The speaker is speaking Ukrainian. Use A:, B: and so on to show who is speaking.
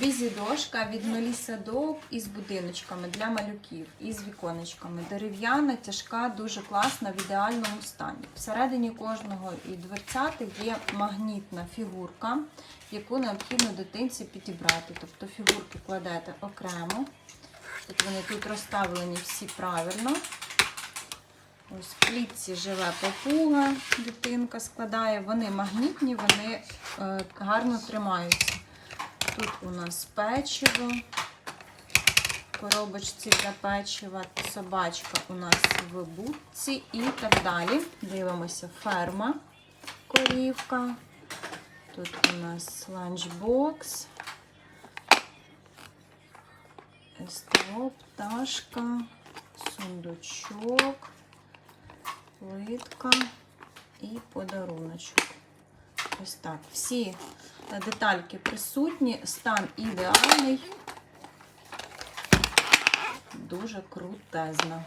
A: Бізі-дошка від Меліса Доуп із будиночками для малюків, із віконечками. Дерев'яна, тяжка, дуже класна, в ідеальному стані. Всередині кожного і дверцяти є магнітна фігурка, яку необхідно дитинці підібрати. Тобто фігурки кладете окремо. Тут вони тут розставлені всі правильно. Ось в клітці живе папуга, дитинка складає. Вони магнітні, вони е, гарно тримаються. Тут у нас печиво, коробочці для печива, собачка у нас в будці і так далі. Дивимося, ферма, корівка. Тут у нас ланчбокс, СТО, пташка, сундучок, плитка і подаруночок. Ось так. Всі детальки присутні, стан ідеальний. Дуже крутезно.